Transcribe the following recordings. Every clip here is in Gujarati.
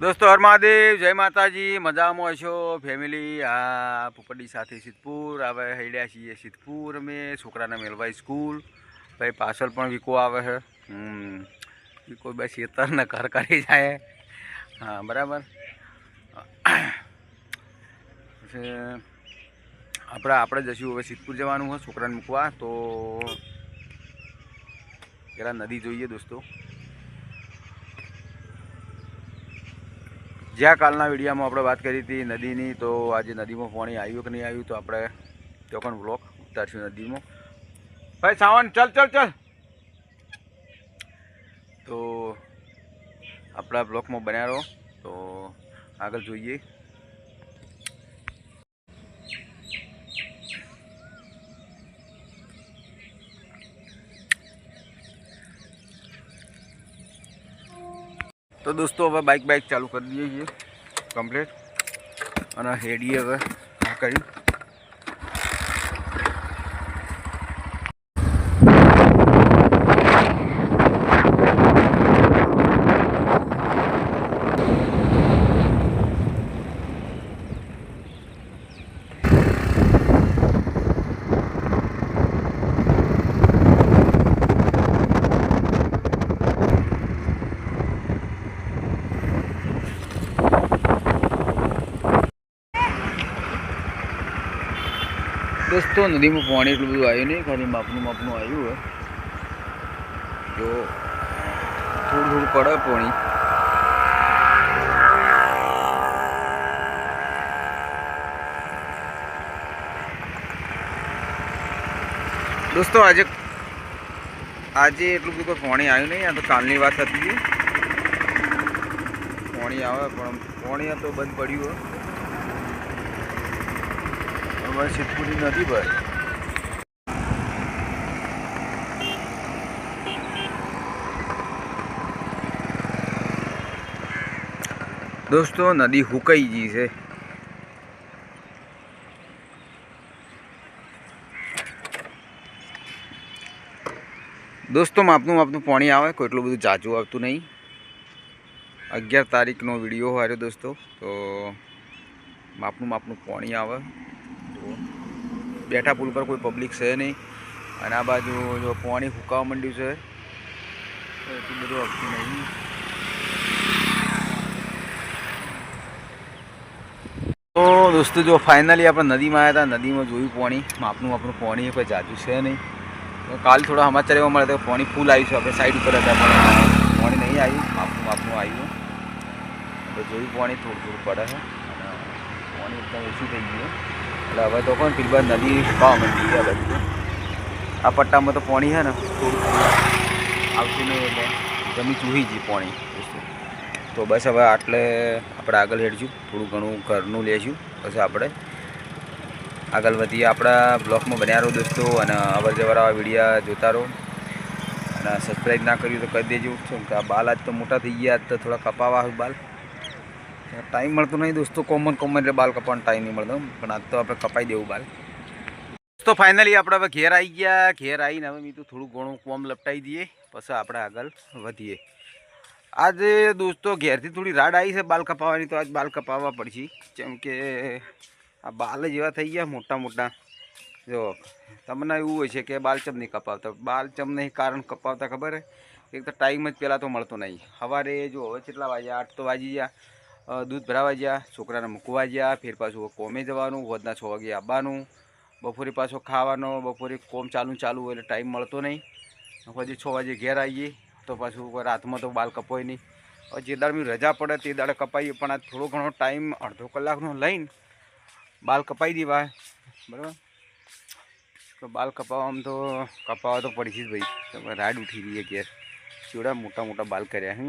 દોસ્તો હર મહાદેવ જય માતાજી, મજામાં છો ફેમિલી આ પોપડી સાથે સિદ્ધપુર હવે હૈડ્યા છીએ સિદ્ધપુર, અમે છોકરાને મેળવાય સ્કૂલ. ભાઈ પાછળ પણ વીકો આવે છે. વીકો બસ ખેતરને ઘર કરી જાય. હા, બરાબર. આપણે આપણે જશું હવે સિદ્ધપુર જવાનું હોય છોકરાને મૂકવા. તો પેલા નદી જોઈએ દોસ્તો. જ્યાં કાલના વિડીયોમાં આપણે વાત કરી હતી નદીની, તો આજે નદીમાં પાણી આવ્યું કે નહીં આવ્યું, તો આપણે પણ બ્લોક ઉતારશું નદીમાં. ભાઈ, સાવન, ચલ ચલ ચલ. તો આપણા બ્લોકમાં બન્યા રહો. તો આગળ જોઈએ. તો દોસ્તો, હવે બાઇક બાઇક ચાલુ કરી દઈએ છીએ. કમ્પ્લીટ અને હેડીએ હવે આ કરી. દોસ્તો નદીમાં પાણી એટલું બધું આવ્યું નહીં, ખાલી માપનું માપનું આવ્યું હોય. તો થોડું થોડું પડે પાણી. દોસ્તો, આજે આજે એટલું બધું કોઈ પાણી આવ્યું નહીં, આ તો કાલની વાત હતી. પાણી આવે પણ પાણી તો બંધ પડ્યું હોય. અમારે સિદ્ધપુરની નદી ભાઈ. દોસ્તો, નદી હુકાઈ ગઈ છે. દોસ્તો, માપનું માપનું પાણી આવે, કોઈ એટલું બધું જાજુ આવતું નહીં. અગિયાર તારીખનો વીડિયો હાર્યો દોસ્તો, તો માપનું માપનું પાણી આવે. જુઓ. બેઠા પુલ પર કોઈ પબ્લિક છે નહીં. અને આ બાજુ જો પાણી ફૂંકાવા માંડ્યું છે. એટલું બધું આવતું નહીં. તો દોસ્તો જો ફાઇનલી આપણે નદીમાં આવ્યા હતા. નદીમાં જોયું પાણી. માપનું માપનું પાણી કોઈ જાજુ છે નહીં. કાલ થોડા સમાચાર એવા મળે તો પાણી ફૂલ આવ્યું છે. આપણે સાઈડ ઉપર હતા પણ પાણી નહીં આવ્યું માપનું માપનું આવ્યું. જોયું પાણી થોડું થોડું પડે છે. પાણી એકદમ ઓછું થઈ ગયું એટલે હવે તો કોણ પેલી બાજુ નદી ભાવ માંડી ગયા બધું. આ પટ્ટામાં તો પાણી છે ને, થોડું આવતું નહીં એટલે જમી ચૂહી ગઈ પાણી. તો બસ હવે આટલે આપણે આગળ હેડશું થોડું ઘણું ઘરનું લેશું. પછી આપણે આગળ વધીએ આપણા બ્લોગમાં બન્યા રહો દોસ્તો, અને અવર જવર વિડીયા જોતા રહો. અને સબસ્ક્રાઈબ ના કર્યું તો કરી દેજો. શું કે બાલ આજ તો મોટા થઈ ગયા તો થોડા કપાવા બાલ. ટાઈમ મળતો નહીં દોસ્તો કોમન કોમન એટલે બાલ કપાવવાનો ટાઈમ નહીં મળતો. પણ આજ તો આપણે કપાઈ દેવું બાલ. તો ફાઇનલી આપણે હવે ઘેર આવી ગયા. ઘેર આવીને હવે મેં તો થોડું ઘણું કોમ લપટાઈ દઈએ. પછી આપણે આગળ વધીએ. આજે દોસ્તો, ઘેરથી થોડી રાડ આવી છે બાલ કપાવવાની તો આજ બાલ કપાવવા પડશે. કેમ કે આ બાલ જેવા થઈ ગયા મોટા મોટા. જો, તમને એવું હોય છે કે બાલ ચમ નહીં કપાવતા. બાલ ચમ નહીં કારણ કપાવતા ખબર એક તો ટાઈમ જ પહેલાં તો મળતો નહીં. સવારે જો, હવે કેટલા વાગ્યા? આઠ તો વાગી ગયા. દૂધ ભરાવા ગયા છોકરાને મૂકવા ગયા ફેર પાછું કોમે જવાનું વધના છ વાગે આવવાનું, બપોરે પાછો ખાવાનો, બપોરે કોમ ચાલુ ચાલુ હોય એટલે ટાઈમ મળતો નહીં. પછી છ વાગે ઘેર આવીએ, તો પાછું રાતમાં તો બાલ કપાય નહીં. જે દાડે બી રજા પડે તે દાડે કપાઈએ, પણ આ થોડો ઘણો ટાઈમ અડધો કલાકનો લઈને બાલ કપાઈ દેવા. બરાબર? તો બાલ કપાવવામાં તો, કપાવવા તો પડશે જ ભાઈ. રાડ ઉઠી રહીએ ઘેર. ચીવડા મોટા મોટા બાલ કર્યા હે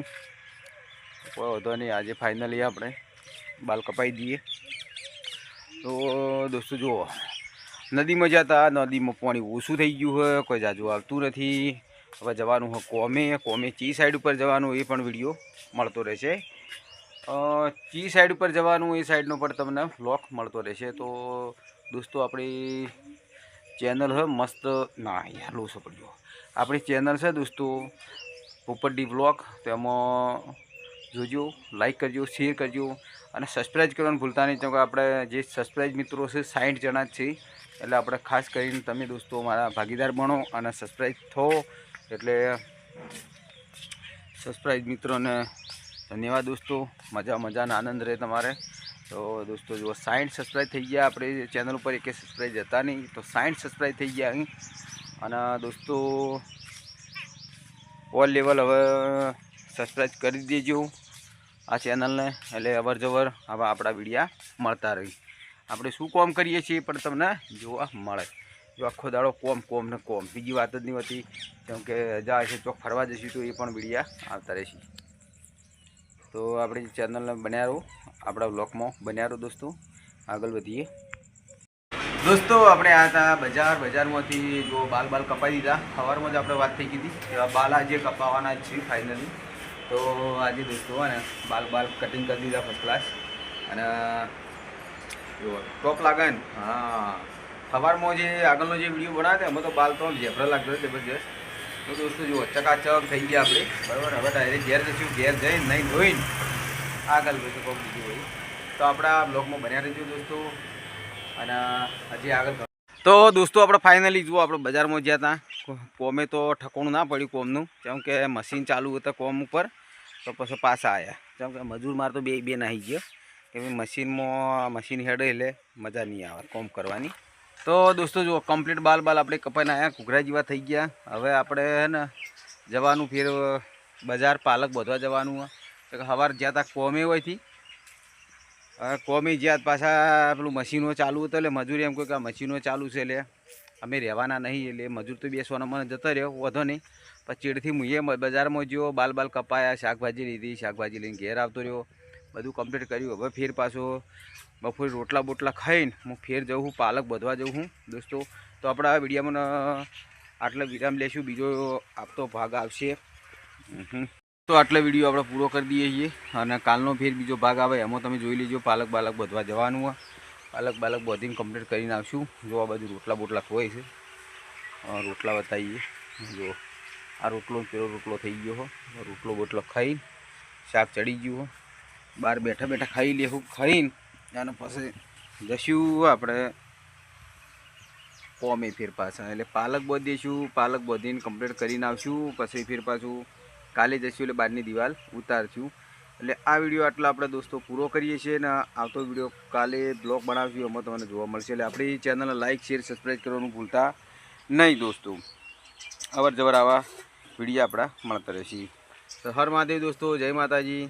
કોઈ વધો નહીં. આજે ફાઇનલી આપણે. બાલ કપાઈ દઈએ. તો દોસ્તો જુઓ, નદીમાં જતા નદીમાં પાણી ઓછું થઈ ગયું હોય, કોઈ જાજુ આવતું નથી. હવે જવાનું હોય કોમે કોમે ચી સાઈડ ઉપર જવાનું એ પણ વીડિયો મળતો રહેશે. ચી સાઈડ ઉપર જવાનું એ સાઈડનો પણ તમને વ્લોગ મળતો રહેશે. તો દોસ્તો આપણી ચેનલ હોય મસ્ત, ના યાર લોસો પડ્યો આપણી ચેનલ છે દોસ્તો પોપટડી વ્લોગ તેમાં જોજો લાઈક કરજો શેર કરજો અને સબસ્ક્રાઈબ કરવાનું ભૂલતા નહીં. કે આપણે જે સબસ્ક્રાઈબ મિત્રો છે સાઠ જણા જ છે એટલે આપણે ખાસ કરીને તમે દોસ્તો મારા ભાગીદાર બનો અને સબસ્ક્રાઈબ થો. એટલે સબસ્ક્રાઈબ મિત્રોને ધન્યવાદ દોસ્તો. મજા મજાનો આનંદ રહે તમારે. તો દોસ્તો જુઓ સાઠ સબસ્ક્રાઈબ થઈ ગયા. આપણે ચેનલ ઉપર એકે સબસ્ક્રાઈબ જતા નહીં, તો સાઠ સબસ્ક્રાઈબ થઈ ગયા અહીં. અને દોસ્તો ઓલ લેવલ હવે સબસ્ક્રાઈબ કરી દેજો આ ચેનલને એટલે અવર જવર હવે આપણા વિડીયા મળતા રહી. આપણે શું કોમ કરીએ છીએ પણ તમને જોવા મળે. જો આખો દાડો કોમ કોમ ને કોમ. બીજી વાત જ નહીં હોતી. કેમ કે રજા હશે ચોક ફરવા જઈશું તો એ પણ વિડીયા આવતા રહેશે. તો આપણી ચેનલને બન્યા રહો આપણા બ્લોગમાં બન્યા રહો દોસ્તો, આગળ વધીએ. દોસ્તો, આપણે આ હતા બજાર. બજારમાંથી જો બાલ બાલ કપાઈ દીધા. સવારમાં જ આપણે વાત થઈ ગઈ એવા બાલ આજે કપાવવાના જ છે ફાઇનલી તો આજે દોસ્તો હોય ને, બાલ બાલ કટિંગ કરી દીધા ફર્સ્ટ ક્લાસ અને જો ટોપ લાગે ને? હા. સવારમાં જે આગળનો જે વીડિયો બનાવ્યો એમાં તો બાલ તો ઝેફરા લાગતો જબરજસ્ત. તો દોસ્તો, જુઓ, ચકાચક થઈ ગયા આપણે. બરાબર, હવે ડાયરેક્ટ ઘેર જશું, ઘેર જઈને નહીં ધોઈને આગળ બધું કોમ બીજું હોય. તો આપણા બ્લોગમાં બન્યા રહેજો દોસ્તો. અને હજી આગળ તો દોસ્તો, આપણે ફાઇનલી જુઓ, આપણે બજારમાં ગયા હતા. કોમે તો ઠકોણું ના પડ્યું કોમનું. કેમ કે મશીન ચાલુ હતા કોમ ઉપર, તો પછી પાછા આવ્યા કેમ કે મજૂર માર તો બે બે નાહી ગયો. કે ભાઈ મશીનમાં, મશીન હેડે એટલે મજા નહીં આવે કોમ કરવાની. તો દોસ્તો જુઓ કમ્પ્લીટ બાલ બાલ આપણે કપાઈને આવ્યા ઘૂઘરા જેવા થઈ ગયા. હવે આપણે હે ને જવાનું ફેર બજાર પાલક બધવા જવાનું સવાર જ્યાં ત્યાં કોમે હોયથી કોમી જ્યાં પાછા પેલું મશીનો ચાલુ હતું એટલે મજૂરી એમ કોઈ કે મશીનો ચાલુ છે એટલે. અમે રહેવાના નહીં, એટલે મજૂર તો બેસવાનો મને જતો રહ્યો, વધો નહીં. પછી ચીડથી મુએ બજારમાં જ્યો બાલ બાલ કપાયા, શાકભાજી લીધી, શાકભાજી લઈને ઘેર આવતો રહ્યો. બધું કમ્પ્લીટ કર્યું. હવે ફેર પાછો બપોરે રોટલા બોટલા ખાઈને હું ફેર જઉં છું, પાલક બધવા જઉં હું દોસ્તો, તો આપણા વિડીયોમાં આટલો વિરામ લેશું. બીજો આપતો ભાગ આવશે. તો આટલો વીડિયો આપણે પૂરો કરી દઈએ છીએ. અને કાલનો ફેર બીજો ભાગ આવે, એમાં તમે જોઈ લેજો, પાલક બાલક બધવા જવાનું હોય. પાલક બાલક બધીને કમ્પ્લીટ કરીને આવશું જો આ બાજુ રોટલા બોટલા ખોવાય છે. રોટલા બતાવીએ. જો, આ રોટલો પેલો રોટલો થઈ ગયો હો. રોટલો બોટલો ખાઈ, શાક ચડી ગયું હો. બહાર બેઠા બેઠા ખાઈ લેવું ખાઈને અને પછી જશું આપણે કોમે ફેર પાછા. એટલે પાલક બધીશું પાલક બધીને કમ્પ્લીટ કરીને આવશું પછી ફેર પાછું કાલે જઈશું એટલે બહારની દિવાલ ઉતારશું. એટલે આ વીડિયો આટલા આપણે દોસ્તો પૂરો કરીએ છીએ ને આવતો વીડિયો કાલે બ્લોગ બનાવીશું, એમાં તમને જોવા મળશે. એટલે આપણી ચેનલને લાઇક શેર સબસ્ક્રાઈબ કરવાનું ભૂલતા નહીં દોસ્તો. અવર જવર આવા વીડિયો આપણા મળતા રહેશે. હર મહાદેવ દોસ્તો, જય માતાજી.